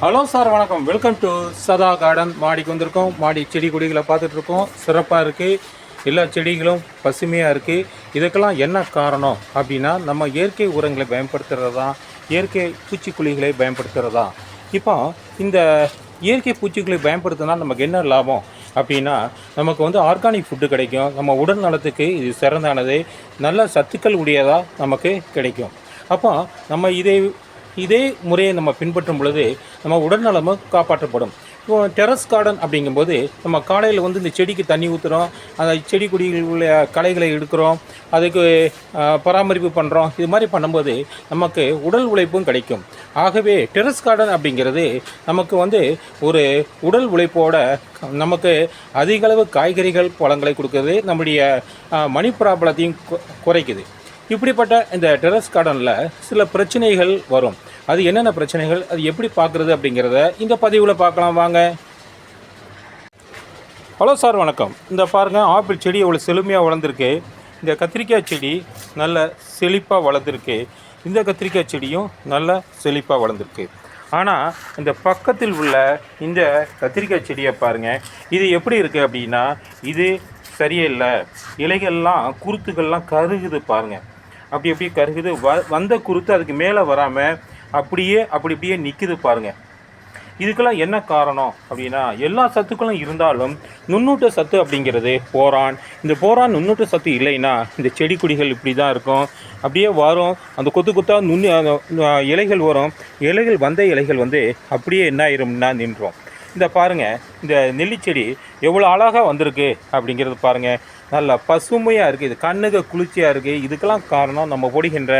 Hello sir வணக்கம். Welcome to சதா garden மாடிக்கு வந்திருக்கோம். மாடி செடி கொடிகளை பார்த்துட்டு இருக்கோம். சிறப்பாக இருக்குது எல்லா செடிகளும் பசுமையாக இருக்குது இதுக்கெல்லாம் என்ன காரணம் அப்படின்னா நம்ம இயற்கை உரங்களை பயன்படுத்துகிறதா இயற்கை பூச்சிக்கொல்லிகளை பயன்படுத்துகிறதா இப்போ இந்த இயற்கை பூச்சிக்கொல்லி பயன்படுத்தினா நமக்கு என்ன லாபம் அப்படின்னா நமக்கு வந்து ஆர்கானிக் ஃபுட்டு கிடைக்கும். நம்ம உடல் நலத்துக்கு இது சிறந்தானது. நல்ல சத்துக்கள் உடையதாக நமக்கு கிடைக்கும். அப்போ நம்ம இதை இதே முறையை நம்ம பின்பற்றும் பொழுது நம்ம உடல்நலமும் காப்பாற்றப்படும். இப்போ டெரஸ் கார்டன் அப்படிங்கும்போது நம்ம காலையில் வந்து இந்த செடிக்கு தண்ணி ஊற்றுறோம் அந்த செடி கொடிகளில் உள்ள களைகளை எடுக்கிறோம். அதுக்கு பராமரிப்பு பண்ணுறோம் இது மாதிரி பண்ணும்போது நமக்கு உடல் உழைப்பும் கிடைக்கும். ஆகவே டெரஸ் கார்டன் அப்படிங்கிறது நமக்கு வந்து ஒரு உடல் உழைப்போட நமக்கு அதிகளவு காய்கறிகள் பழங்களை கொடுக்குறது. நம்முடைய மணி ப்ராப்ளத்தையும் குறைக்குது. இப்படிப்பட்ட இந்த டெரஸ் கார்டனில் சில பிரச்சனைகள் வரும். அது என்னென்ன பிரச்சனைகள்? அது எப்படி பார்க்குறது அப்படிங்கிறத இந்த பதிவில் பார்க்கலாம். வாங்க. ஹலோ சார் வணக்கம். இந்த பாருங்கள் ஆப்பிள் செடி எவ்வளோ செழுமையாக வளர்ந்துருக்கு. இந்த கத்திரிக்காய் செடி நல்ல செழிப்பாக வளர்ந்துருக்கு. இந்த கத்திரிக்காய் செடியும் நல்ல செழிப்பாக வளர்ந்துருக்கு. ஆனால் இந்த பக்கத்தில் உள்ள இந்த கத்திரிக்காய் செடியை பாருங்கள் இது எப்படி இருக்குது அப்படின்னா இது சரியில்லை. இலைகள்லாம் குருத்துகள்லாம் கருகுது பாருங்கள் அப்படி அப்படியே கருகுது. வ வந்த குருத்து அதுக்கு மேலே வராமல் அப்படியே அப்படி அப்படியே நிற்குது பாருங்கள் இதுக்கெல்லாம் என்ன காரணம் அப்படின்னா எல்லா சத்துக்களும் இருந்தாலும் நுண்ணூட்ட சத்து அப்படிங்கிறது போரான். இந்த போரான் நுண்ணூட்ட சத்து இல்லைன்னா இந்த செடி கொடிகள் இப்படி தான் இருக்கும். அப்படியே வரும். அந்த கொத்து கொத்தா நுண்ணு இலைகள் வரும். இலைகள் வந்த இலைகள் வந்து அப்படியே என்ன ஆயிரும்னா நின்றோம். இந்த பாருங்கள் இந்த நெல்லிச்செடி எவ்வளோ அழகாக வந்திருக்கு அப்படிங்கிறது பாருங்கள் நல்ல பசுமையாக இருக்குது இது கண்ணுக்கு குளிர்ச்சியாக இருக்குது இதுக்கெல்லாம் காரணம் நம்ம போடுகின்ற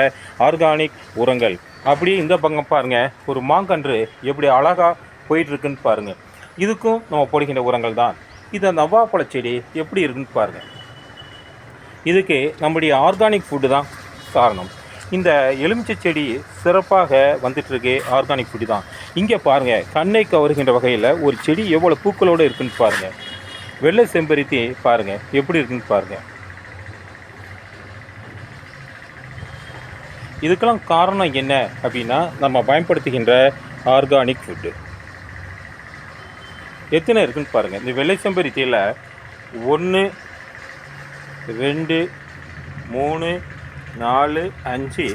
ஆர்கானிக் உரங்கள். அப்படியே இந்த பக்கம் பாருங்கள் ஒரு மாங்கன்று எப்படி அழகாக போயிட்டுருக்குன்னு பாருங்கள் இதுக்கும் நம்ம போடுகின்ற உரங்கள் தான். இந்த நவாப்பழ செடி எப்படி இருக்குன்னு பாருங்கள் இதுக்கு நம்முடைய ஆர்கானிக் ஃபுட்டு தான் காரணம். இந்த எலுமிச்சை செடி சிறப்பாக வந்துட்டுருக்கு. ஆர்கானிக் ஃபுட்டு தான். இங்கே பாருங்கள் கண்ணை கவருகின்ற வகையில் ஒரு செடி எவ்வளோ பூக்களோடு இருக்குன்னு பாருங்கள் வெள்ளை செம்பருத்தி பாருங்கள் எப்படி இருக்குன்னு பாருங்கள் இதுக்கெல்லாம் காரணம் என்ன அப்படின்னா நம்ம பயன்படுத்துகின்ற ஆர்கானிக் ஃபுட்டு. எத்தனை இருக்குன்னு பாருங்கள் இந்த வெள்ளை செம்பருத்தியில் ஒன்று ரெண்டு மூணு நாலு அஞ்சு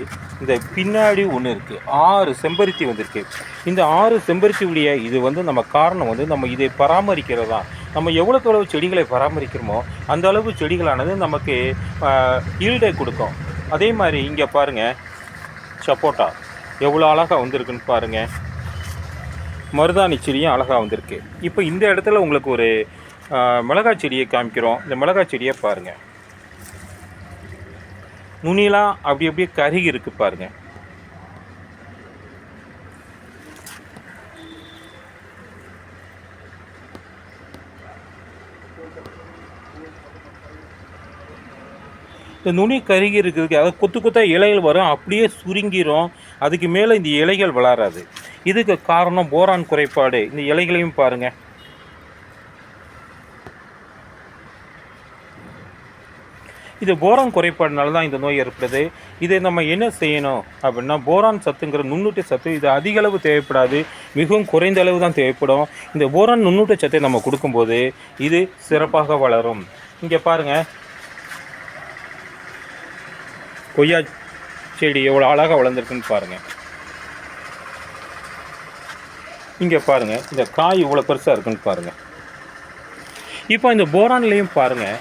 இந்த பின்னாடி ஒன்று இருக்குது ஆறு செம்பருத்தி வந்திருக்கு. இந்த ஆறு செம்பருத்தி உடைய இது வந்து நம்ம காரணம் வந்து நம்ம இதை பராமரிக்கிறதா நம்ம எவ்வளோக்கு எவ்வளவு செடிகளை பராமரிக்கிறோமோ அந்த அளவு செடிகளானது நமக்கு ஈல்டை கொடுக்கும். அதே மாதிரி இங்கே பாருங்கள் சப்போட்டா. எவ்வளோ அழகாக வந்திருக்குன்னு பாருங்கள் மருதாணி செடியும் அழகாக வந்திருக்கு. இப்போ இந்த இடத்துல உங்களுக்கு ஒரு மிளகாய் செடியை காமிக்கிறோம். இந்த மிளகாய் செடியை பாருங்கள் நுனிலாம் அப்படி அப்படியே கருகி இருக்குது பாருங்கள் இந்த நுனி கருகி இருக்கிறதுக்கு அதாவது கொத்து கொத்தாக இலைகள் வரும் அப்படியே சுருங்கிரும். அதுக்கு மேலே இந்த இலைகள் வளராது. இதுக்கு காரணம் போரான் குறைபாடு. இந்த இலைகளையும் பாருங்கள் இது போரான் குறைபாடுனால தான் இந்த நோய் ஏற்படுது. இதை நம்ம என்ன செய்யணும் அப்படின்னா போரான் சத்துங்கிற நுண்ணூட்ட சத்து இது அதிக அளவு தேவைப்படாது. மிகவும் குறைந்த அளவு தான் தேவைப்படும். இந்த போரான் நுண்ணூட்ட சத்தை நம்ம கொடுக்கும்போது இது சிறப்பாக வளரும். இங்கே பாருங்கள் கொய்யா செடி எவ்வளோ அழகாக வளர்ந்துருக்குன்னு பாருங்கள் இங்கே பாருங்கள் இந்த காய் இவ்வளோ பெருசாக இருக்குன்னு பாருங்கள் இப்போ இந்த போரான்லேயும் பாருங்கள்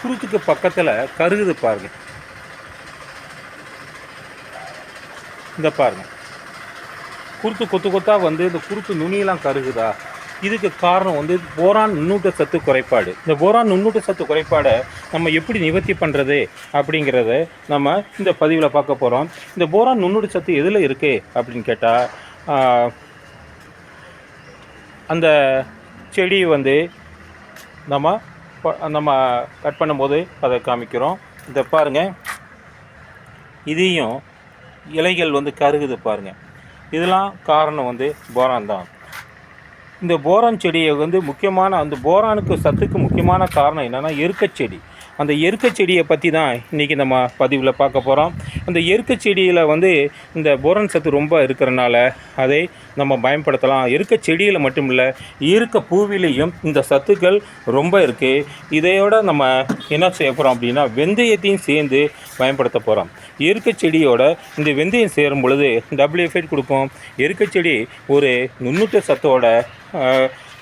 குருத்துக்கு பக்கத்தில் கருகுது பாருங்கள் இந்த பாருங்கள் குருத்து கொத்து கொத்தாக வந்து இந்த குருத்து நுனியெல்லாம் கருகுதா? இதுக்கு காரணம் வந்து போரான் நுண்ணூட்ட சத்து குறைபாடு. இந்த போரான் நுண்ணூட்ட சத்து குறைபாடை நம்ம எப்படி நிவர்த்தி பண்ணுறது அப்படிங்கிறத நம்ம இந்த பதிவில் பார்க்க போகிறோம் இந்த போரான் நுண்ணூட்ட சத்து எதில் இருக்குது அப்படின்னு கேட்டால் அந்த செடி வந்து நம்ம நம்ம கட் பண்ணும்போது அதை காமிக்கிறோம். இதை பாருங்கள் இதையும் இலைகள் வந்து கருகுது பாருங்கள் இதெல்லாம் காரணம் வந்து போரான் தான். இந்த போரான் செடியை வந்து முக்கியமான அந்த போரானுக்கு சத்துக்கு முக்கியமான காரணம் என்னென்னா எருக்கச்செடி அந்த எருக்க செடியை பற்றி தான் இன்றைக்கி நம்ம பதிவில் பார்க்க போகிறோம் அந்த எருக்க செடியில் வந்து இந்த போரன் சத்து ரொம்ப இருக்கிறனால அதை நம்ம பயன்படுத்தலாம். எருக்க செடியில் மட்டும் இல்லை இருக்க பூவிலையும் இந்த சத்துக்கள் ரொம்ப இருக்குது இதையோட நம்ம என்ன செய்ய போகிறோம் அப்படின்னா வெந்தயத்தையும் சேர்ந்து பயன்படுத்த போகிறோம் இருக்க செடியோட இந்த வெந்தயம் சேரும் பொழுது டபுள் எஃபெக்ட் கொடுக்கும் இருக்க செடி ஒரு நுண்ணூட்ட சத்தோட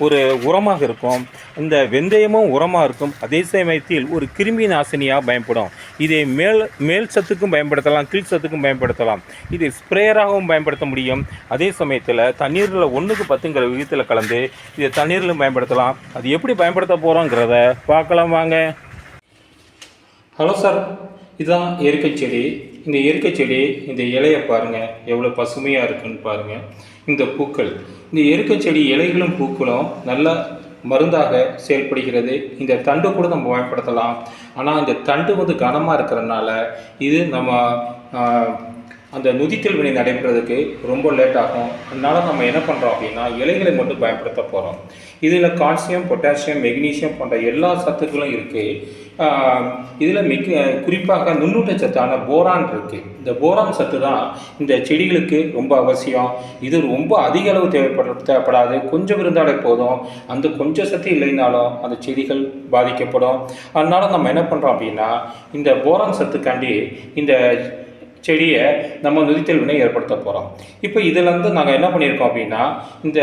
ஒரு உரமாக இருக்கும். இந்த வெந்தயமும் உரமாக இருக்கும். அதே சமயத்தில் ஒரு கிருமி நாசினியாக பயன்படும். இதை மேல் மேல் சத்துக்கும் பயன்படுத்தலாம் கீழ் சத்துக்கும் பயன்படுத்தலாம். இது ஸ்ப்ரேயராகவும் பயன்படுத்த முடியும். அதே சமயத்தில் தண்ணீரில் ஒன்றுக்கு பத்துங்கிற விகிதத்தில் கலந்து இதை தண்ணீரிலும் பயன்படுத்தலாம். அது எப்படி பயன்படுத்த போகிறோங்கிறத பார்க்கலாம் வாங்க. Hello sir. இதுதான் எருக்கை செடி. இந்த எருக்கை செடி இந்த இலையை பாருங்கள் எவ்வளோ பசுமையாக இருக்குன்னு பாருங்கள் இந்த பூக்கள். இந்த எருக்கை செடி இலைகளும் பூக்களும் நல்லா மருந்தாக செயல்படுகிறது. இந்த தண்டு கூட நம்ம பயன்படுத்தலாம். ஆனால் இந்த தண்டு வந்து கனமாக இருக்கிறதுனால இது நம்ம அந்த நுதித்தல் வினை நடைபெறதுக்கு ரொம்ப லேட் ஆகும். அதனால் நம்ம என்ன பண்ணுறோம் அப்படின்னா இலைகளை மட்டும் பயன்படுத்த போகிறோம் இதில் கால்சியம் பொட்டாசியம் மெக்னீசியம் போன்ற எல்லா சத்துக்களும் இருக்குது இதில் மிக குறிப்பாக நுண்ணூட்ட சத்தான போரான் இருக்குது இந்த போரான் சத்து தான் இந்த செடிகளுக்கு ரொம்ப அவசியம். இது ரொம்ப அதிக அளவு தேவைப்பட தேவைப்படாது. கொஞ்சம் இருந்தாலே போதும். அந்த கொஞ்சம் சத்து இல்லைனாலும் அந்த செடிகள் பாதிக்கப்படும். அதனால் நம்ம என்ன பண்ணுறோம் அப்படின்னா இந்த போரான் சத்துக்காண்டி இந்த செடியை நம்ம நுதித்தல் வினை ஏற்படுத்த போகிறோம் இப்போ இதிலேருந்து நாங்கள் என்ன பண்ணியிருக்கோம் அப்படின்னா இந்த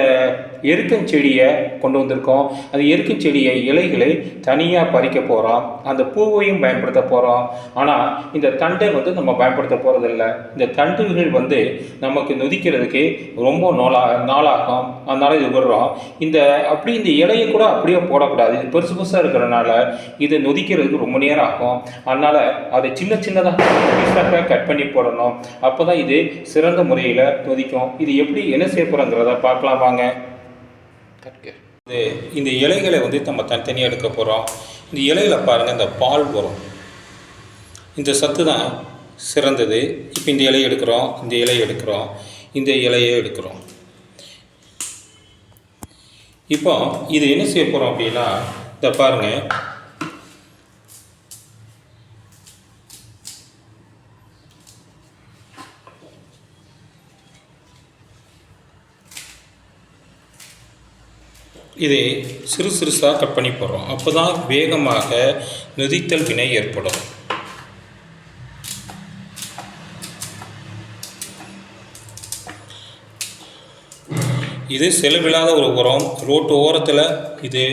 எருக்கன் செடியை கொண்டு வந்திருக்கோம். அந்த எருக்கன் செடியை இலைகளை தனியாக பறிக்க போகிறோம் அந்த பூவையும் பயன்படுத்த போகிறோம் ஆனால் இந்த தண்டை வந்து நம்ம பயன்படுத்த போகிறதில்ல இந்த தண்டுகள் வந்து நமக்கு நொதிக்கிறதுக்கு ரொம்ப நாளா நாளாகும். அதனால் இது விடுறோம். இந்த அப்படி இந்த இலையை கூட அப்படியே போடக்கூடாது. இது பெருசு பெருசாக இருக்கிறனால இது நொதிக்கிறதுக்கு ரொம்ப நேரம் ஆகும். அதனால் அதை சின்ன சின்னதாக பீஸாக கட் பண்ணி போடணும். அப்போ தான் இது சிறந்த முறையில் கொதிக்கும். இது எப்படி என்ன செய்ய போகிறோங்கிறத பார்க்கலாம் வாங்க. இது இந்த இலைகளை வந்து நம்ம தனித்தனியாக எடுக்க போகிறோம் இந்த இலையில பாருங்கள் இந்த பால் வரும். இந்த சத்து தான் சிறந்தது. இப்போ இந்த இலையை எடுக்கிறோம் இந்த இலையை எடுக்கிறோம் இந்த இலையை எடுக்கிறோம். இப்போ இது என்ன செய்ய போகிறோம் அப்படின்னா இதை பாருங்கள் இதை சிறு சிறுசாக கட் பண்ணி போடுறோம். அப்போ தான் வேகமாக நொதித்தல் வினை ஏற்படும். இது செலவில்லாத ஒரு உரம். ரோட்டு ஓரத்தில் இது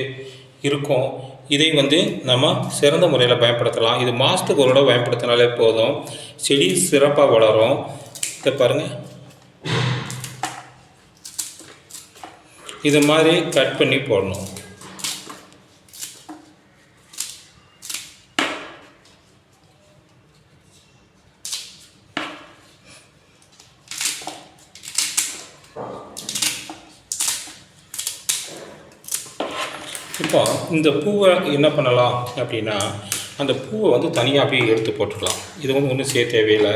இருக்கும். இதை வந்து நம்ம சிறந்த முறையில் பயன்படுத்தலாம். இது மாதத்துக்கு ஒரு தடவை பயன்படுத்தினாலே போதும். செடி சிறப்பாக வளரும். இதை பாருங்கள் இது மாதிரி கட் பண்ணி போடணும். இப்போ இந்த பூவை என்ன பண்ணலாம் அப்படின்னா அந்த பூவை வந்து தனியாக அப்படியே எடுத்து போட்டுக்கலாம். இது வந்து ஒன்றும் செய்ய தேவையில்லை.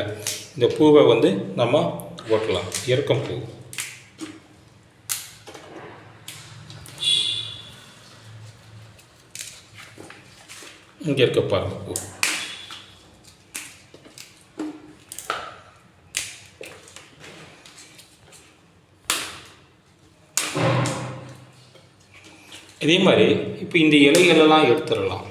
இந்த பூவை வந்து நம்ம போட்டலாம் இறக்கம் பூ. இங்கே இருக்க பாருங்க. பூ இதே மாதிரி இப்போ இந்த இலைகளெல்லாம் எடுத்துடலாம்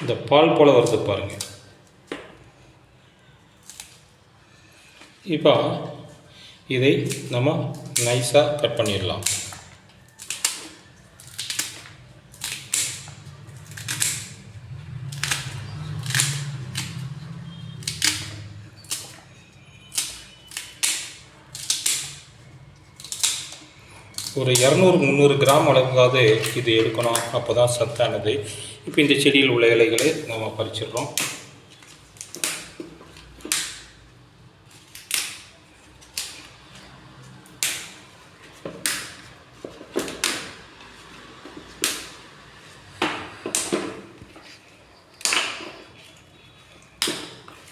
இந்த பால் போல் வருது பாருங்கள் இப்போ இதை நம்ம நைஸாக கட் பண்ணிடலாம். ஒரு இரநூறு முந்நூறு கிராம் அளவுக்காவது இது எடுக்கணும். அப்போ தான் சத்தானது. இப்போ இந்த செடியில் உள்ள இலைகளை நம்ம பறிச்சிடுறோம்.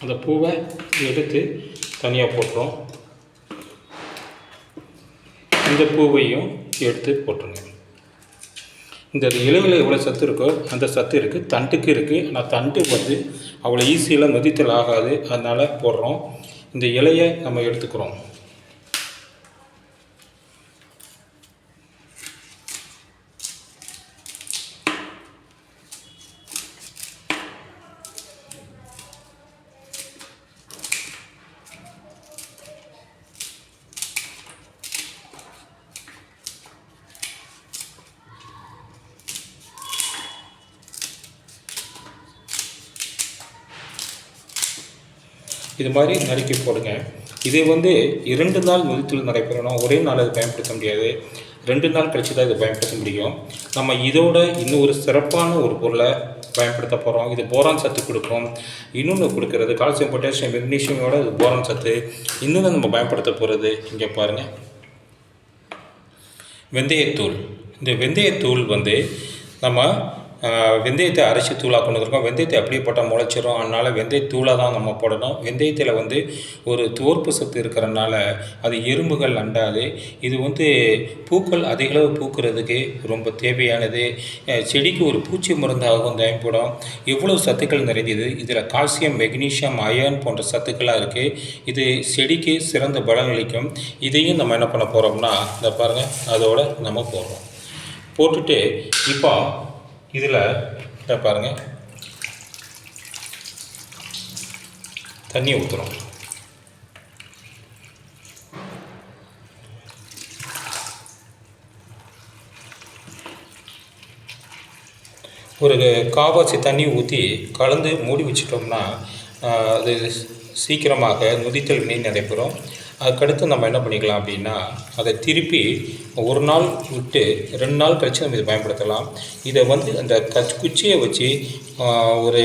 அந்த பூவை எடுத்து தனியாக போட்டுரும் இந்த பூவையும் எடுத்து போட்டுருங்க. இந்த இலையில் எவ்வளோ சத்து இருக்கோ அந்த சத்து இருக்குது தண்டுக்கு இருக்குது ஆனால் தண்டு வந்து அவ்வளோ ஈஸியெல்லாம் நொதித்தல் ஆகாது. அதனால் போடுறோம். இந்த இலையை நம்ம எடுத்துக்கிறோம். இது மாதிரி நறுக்கி போடுங்க. இது வந்து இரண்டு நாள் நொதித்தல் நடைபெறணும். ஒரே நாள் அது பயன்படுத்த முடியாது. ரெண்டு நாள் கழிச்சு தான் இதை பயன்படுத்த முடியும். நம்ம இதோட இன்னும் ஒரு சிறப்பான ஒரு பொருளை பயன்படுத்த போகிறோம் இது போரான் சத்து கொடுக்கும். இன்னொன்று கொடுக்கறது கால்சியம் பொட்டாசியம் மெக்னீஷியமோட இது போரான் சத்து. இன்னொன்று நம்ம பயன்படுத்த போகிறது இங்கே பாருங்கள் வெந்தயத்தூள். இந்த வெந்தயத்தூள் வந்து நம்ம வெந்தயத்தை அரைச்சி தூளாக கொண்டு வந்திருக்கோம் வெந்தயத்தை அப்படியே போட்டால் முளைச்சிரும். அதனால் வெந்தயத்தூளாக தான் நம்ம போடணும். வெந்தயத்தில் வந்து ஒரு தோற்பு சத்து இருக்கிறனால அது எறும்புகள் அண்டாது. இது வந்து பூக்கள் அதிகளவு பூக்கிறதுக்கு ரொம்ப தேவையானது. செடிக்கு ஒரு பூச்சி மருந்தாகவும் பயன்படும். எவ்வளோ சத்துக்கள் நிறைந்தது? இதில் கால்சியம் மெக்னீஷியம் அயர்ன் போன்ற சத்துக்களாக இருக்குது இது செடிக்கு சிறந்த பலன் அளிக்கும். இதையும் நம்ம என்ன பண்ண போகிறோம்னா இந்த பாருங்கள் அதோடு நம்ம போடுறோம். போட்டுட்டு இப்போ இதில் இதை பாருங்கள் தண்ணி ஊற்றுறோம் ஒரு காவாசி தண்ணி ஊற்றி கலந்து மூடி வச்சிட்டோம்னா அது சீக்கிரமாக நொதித்தல் வினை நடைபெறும். அதுக்கடுத்து நம்ம என்ன பண்ணிக்கலாம் அப்படின்னா அதை திருப்பி ஒரு நாள் விட்டு ரெண்டு நாள் கழித்து நம்ம இதை பயன்படுத்தலாம். இதை வந்து அந்த கச் குச்சியை வச்சு ஒரு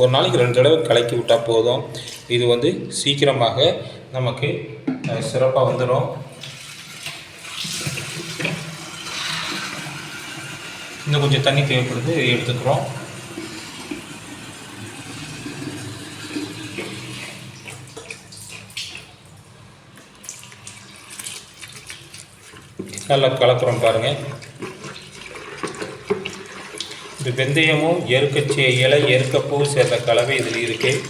ஒரு நாளைக்கு ரெண்டு தடவை கலக்கி விட்டால் போதும். இது வந்து சீக்கிரமாக நமக்கு சிறப்பாக வந்துடும் இன்னும் கொஞ்சம் தண்ணி தேவைப்படுது எடுத்துக்கிறோம். நல்லா கலக்குறோம் பாருங்கள் இந்த வெந்தயமும் எருக்கச்சி இலை எருக்கப்பூ சேர்ந்த கலவை இதில் இருக்குது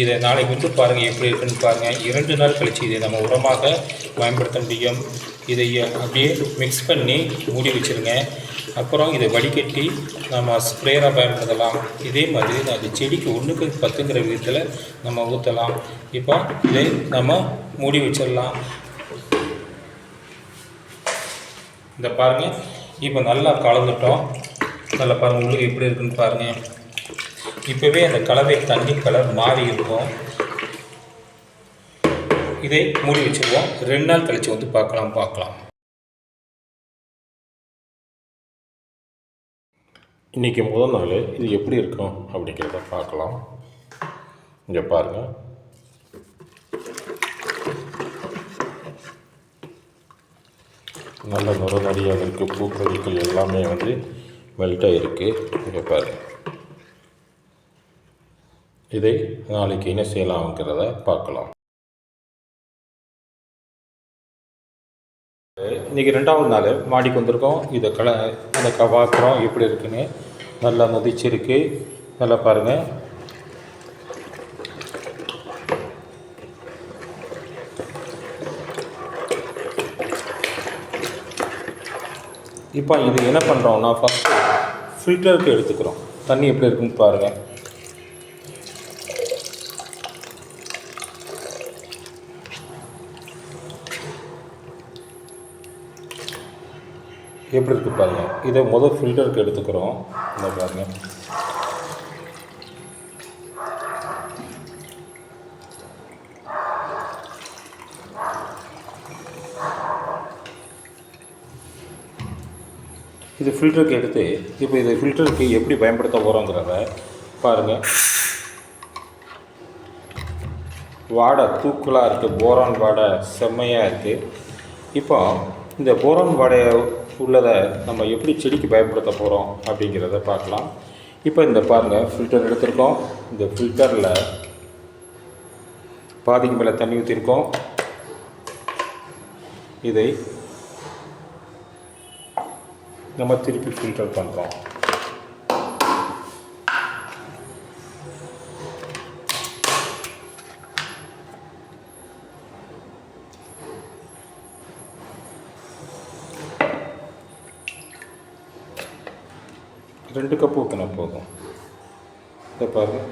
இதை நாளைக்கு விட்டு பாருங்கள் எப்படி இருக்குன்னு பாருங்கள் இரண்டு நாள் கழிச்சு இதை நம்ம உரமாக பயன்படுத்த முடியும். இதை அப்படியே மிக்ஸ் பண்ணி மூடி வச்சுருங்க. அப்புறம் இதை வடிகட்டி நம்ம ஸ்ப்ரேயராக பயன்படுத்தலாம். இதே மாதிரி அது செடிக்கு ஒன்றுக்கு பத்துங்கிற விதத்தில் நம்ம ஊற்றலாம் இப்போ இதை நம்ம மூடி வச்சிடலாம். இந்த பாருங்கள் இப்போ நல்லா கலந்துட்டோம். நல்லா பாருங்கள் உள்ளுக்கு எப்படி இருக்குன்னு பாருங்கள் இப்போவே அந்த கலவை தண்ணி கலர் மாறி இருக்கும். இதை மூடி வச்சுருவோம். ரெண்டு நாள் கழித்து வந்து பார்க்கலாம் பார்க்கலாம். இன்றைக்கி முதல் நாள் இது எப்படி இருக்கும் அப்படிங்கிறத பார்க்கலாம். இங்கே பாருங்கள் நல்ல நுரநடியாக இருக்குது பூக்கொடிகள் எல்லாமே வந்து மெல்ட்டாக இருக்குது இங்கே பாருங்கள் இதை நாளைக்கு என்ன செய்யலாம்ங்கிறத பார்க்கலாம். இன்றைக்கி ரெண்டாவது நாள் மாடிக்கு வந்திருக்கோம். இதை கல இதை பார்க்குறோம் எப்படி இருக்குன்னு நல்லா நதிச்சிருக்கு நல்லா பாருங்கள் இப்போ இது என்ன பண்ணுறோம்னா ஃபஸ்ட்டு ஃபில்டருக்கு எடுத்துக்கிறோம். தண்ணி எப்படி இருக்குன்னு பாருங்கள் எப்படி இருக்கு பாருங்க. இதை முதல் ஃபில்டருக்கு எடுத்துக்கிறோம். இந்த பாருங்கள் இது ஃபில்டருக்கு எடுத்து இப்போ இது ஃபில்டருக்கு எப்படி பயன்படுத்த போகிறோங்கிறத பாருங்கள் வாடை தூக்கலாக இருக்குது போரான் வாடை செம்மையாக இருக்குது இப்போ இந்த போரான் வாடையை உள்ளதை நம்ம எப்படி செடிக்கு பயன்படுத்த போகிறோம் அப்படிங்கிறத பார்க்கலாம். இப்போ இந்த பாருங்கள் ஃபில்டர் எடுத்திருக்கோம். இந்த ஃபில்டரில் பாதிக்கு மேலே தண்ணி ஊற்றிருக்கோம் இதை நம்ம திருப்பி ஃபில்டர் பண்ணுறோம் ரெண்டு கப் ஊற்றினா போதும். இதை பாருங்கள்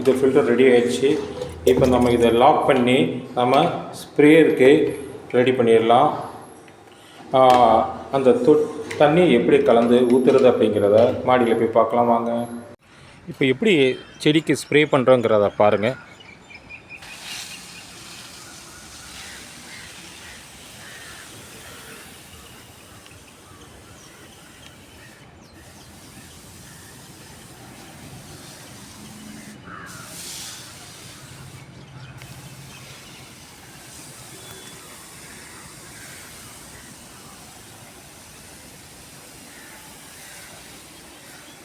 இது ஃபில்டர் ரெடி ஆகிடுச்சு இப்போ நம்ம இதை லாக் பண்ணி நம்ம ஸ்ப்ரேயருக்கு ரெடி பண்ணிடலாம். அந்த தொ தண்ணி எப்படி கலந்து ஊற்றுறது அப்படிங்கிறத மாடியில் போய் பார்க்கலாம் வாங்க. இப்போ எப்படி செடிக்கு ஸ்ப்ரே பண்ணுறோங்கிறத பாருங்கள்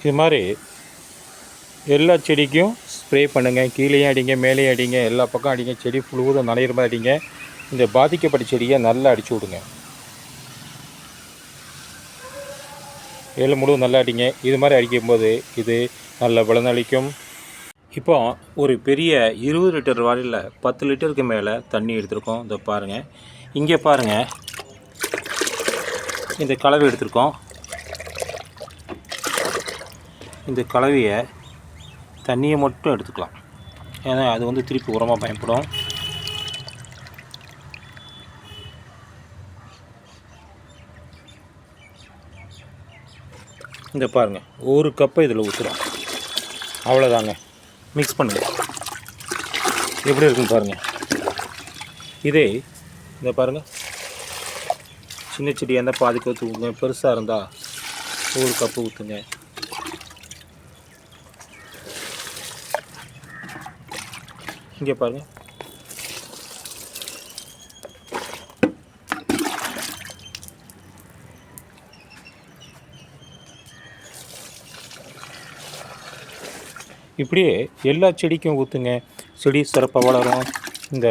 இது மாதிரி எல்லா செடிக்கும் ஸ்ப்ரே பண்ணுங்கள் கீழேயும் அடிங்க மேலேயும் அடிங்க எல்லா பக்கம் அடிங்க செடி முழுவதும் நனையிற மாதிரி அடிங்க. இந்த பாதிக்கப்பட்ட செடியை நல்லா அடித்து விடுங்க. ஏழு முழுவதும் நல்லா அடிங்க. இது மாதிரி அடிக்கும்போது இது நல்ல பலனளிக்கும் இப்போ ஒரு பெரிய இருபது லிட்டர் வாரியில் பத்து லிட்டருக்கு மேலே தண்ணி எடுத்திருக்கோம். இதை பாருங்கள் இங்கே பாருங்கள் இந்த கலவை எடுத்திருக்கோம். இந்த கலவையை தண்ணியை மட்டும் எடுத்துக்கலாம். ஏன்னா அது வந்து திருப்பி உரமாக பயன்படும். இந்த பாருங்கள் ஒரு கப்பை இதில் ஊற்றுறோம் அவ்வளோதாங்க மிக்ஸ் பண்ணுங்கள் எப்படி இருக்குன்னு பாருங்கள் இதே இந்த பாருங்கள் சின்ன செடியாக இருந்தால் பாதி ஊற்றுங்க பெருசாக இருந்தால் ஒரு கப்பு ஊற்றுங்க இங்கே பாருங்கள் இப்படியே எல்லா செடிக்கும் ஊற்றுங்க செடி சிறப்பாக வளரும். இந்த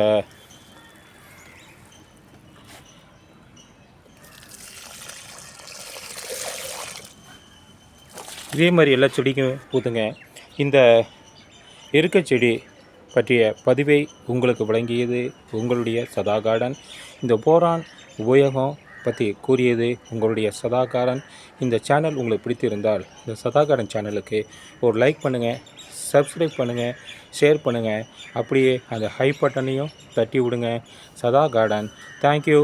இதே மாதிரி எல்லா செடிக்கும் ஊற்றுங்க இந்த எருக்க செடி பற்றிய பதிவை உங்களுக்கு வழங்கியது உங்களுடைய சதா கார்டன் இந்த போரான் உபயோகம் பற்றி கூறியது உங்களுடைய சதா கார்டன் இந்த சேனல் உங்களுக்கு பிடித்திருந்தால் இந்த சதா கார்டன் சேனலுக்கு ஒரு லைக் பண்ணுங்கள் சப்ஸ்கிரைப் பண்ணுங்கள் ஷேர் பண்ணுங்கள் அப்படியே அந்த ஹை பட்டனையும் தட்டி விடுங்க. சதா கார்டன் தேங்க்யூ